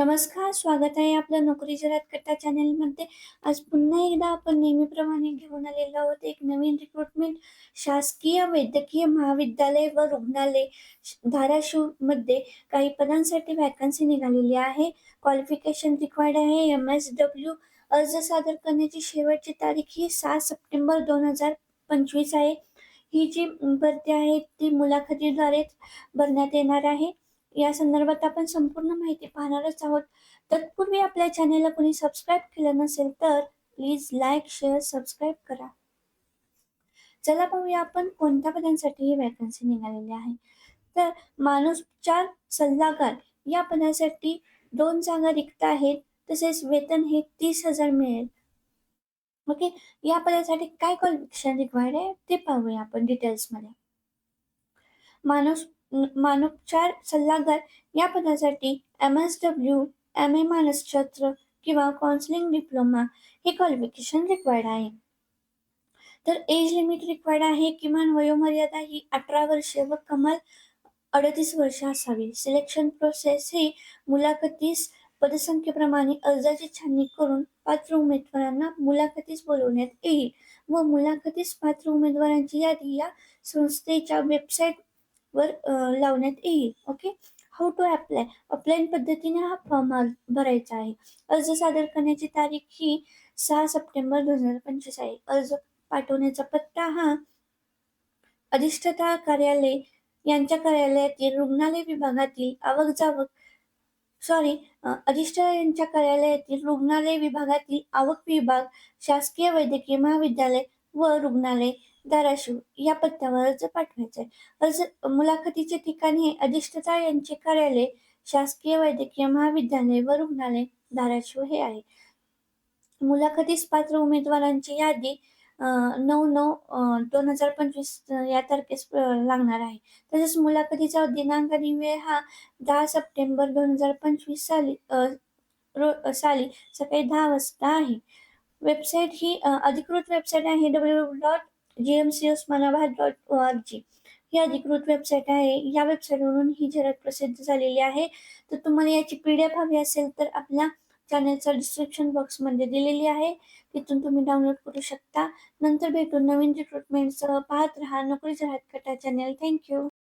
नमस्कार, स्वागत आहे आपल्या नोकरी जरात कट्टा चॅनेलमध्ये आज पुन्हा एकदा आपण नेहमीप्रमाणे घेऊन आलेलो आहोत एक नवीन रिक्रुटमेंट. शासकीय वैद्यकीय महाविद्यालय व रुग्णालय धाराशिवमध्ये काही पदांसाठी व्हॅकन्सी निघालेली आहे. क्वालिफिकेशन रिक्वायर्ड आहे एम-एस-डब्ल्यू. अर्ज सादर करण्याची शेवटची तारीख ही सहा सप्टेंबर दोन हजार पंचवीस आहे. ही जी भरती आहे ती मुलाखतीद्वारे भरण्यात येणार आहे. या संदर्भात आपण संपूर्ण माहिती पाहणारच आहोत. तत्पूर्वी आपल्या चॅनेलला कोणी सबस्क्राईब केलं नसेल तर प्लीज लाईक, शेअर, सबस्क्राईब करा. चला पाहूया आपण कोणत्या पदांसाठी ही वॅकन्सी निघालेली आहे. तर मानसोपचार सल्लागार या पदासाठी दोन जागा रिक्त आहेत. तसेच वेतन हे तीस हजार मिळेल. ओके. या पदासाठी काय क्वालिफिकेशन रिक्वायर्ड आहे ते पाहूया आपण डिटेल्समध्ये. मानस मानोपचार सल्लागार या पदासाठी M S W, M A मानसशास्त्र किंवा काउन्सिलिंग डिप्लोमा हे क्वालिफिकेशन रिक्वायर्ड आहे. तर एज लिमिट रिक्वायर्ड आहे. किमान वयोमर्यादा ही अठरा वर्षे व कमाल अडतीस वर्ष असावी. सिलेक्शन प्रोसेस ही मुलाखतीस पदसंख्येप्रमाणे अर्जाची छाननी करून पात्र उमेदवारांना मुलाखतीस बोलवण्यात येईल व मुलाखतीस पात्र उमेदवारांची यादी या संस्थेच्या वेबसाईट वर लावण्यात येईल. ओके. हाऊ टू अप्लाय अप्लायन पद्धतीने हा फॉर्म भरायचा आहे. अर्ज सादर करण्याची तारीख ही सहा सप्टेंबर दोन हजार पंचवीस आहे. अर्ज पाठवण्याचा पत्ता हा अधिष्ठाता कार्यालय यांच्या कार्यालयातील रुग्णालय विभागातील आवक जावक सॉरी अधिष्ठता यांच्या कार्यालयातील रुग्णालय विभागातील आवक विभाग शासकीय वैद्यकीय महाविद्यालय व रुग्णालय धाराशिव या पत्त्यावर अर्ज पाठवायचा आहे. अर्ज मुलाखतीचे ठिकाण हे अधिष्ठता यांचे कार्यालय शासकीय वैद्यकीय महाविद्यालय व रुग्णालय धाराशिव हे आहे. मुलाखतीस पात्र उमेदवारांची यादी नऊ नऊ दोन हजार पंचवीस या तारखेस लागणार आहे. तसेच मुलाखतीचा दिनांक आणि वेळ हा दहा सप्टेंबर दोन हजार पंचवीस साली रो साली सकाळी दहा वाजता आहे. वेबसाईट ही अधिकृत वेबसाईट आहे W dot G M C Osmanabad dot O R G ही अधिकृत वेबसाईट आहे. या वेबसाईटवरून ही जाहिरात प्रसिद्ध झालेली आहे. तर तुम्हाला याची पी डी एफ हवी असेल तर आपल्या चॅनलच्या डिस्क्रिप्शन बॉक्समध्ये दिलेली आहे. तिथून तुम्ही डाउनलोड करू शकता. नंतर भेटून नवीन रिक्रुटमेंटसह. पाहत रहा नोकरी जाहिरात चॅनल. थँक्यू